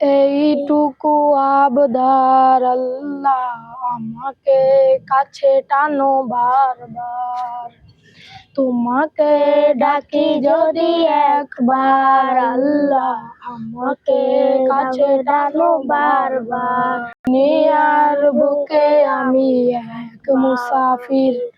এইটুকু আবদার আল্লাহ আমাকে কাছে টানো বারবার। তোমাকে ডাকি যদি একবার, আল্লাহ আমাকে কাছে টানো বারবার। দুনিয়ার বুকে আমি এক মুসাফির।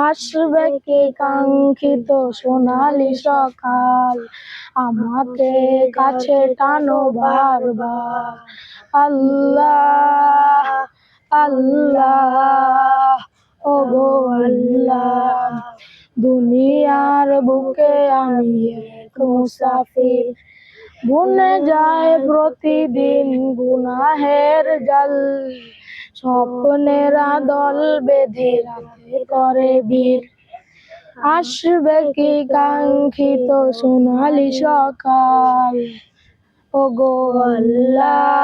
আসবে কি কাঙ্ক্ষিত সোনালি সকাল। আমাকে কাছে টানো বারবার। আল্লাহ আল্লাহ ও গো আল্লাহ, দুনিয়ার বুকে আমি মুসাফির। বুনে যায় প্রতিদিন গুনাহের জল। স্বপ্নেরা দল বেঁধে রাতে করে বীর। আসবে কি কাঙ্ক্ষিত সোনালি সকাল? ও গো আল্লাহ।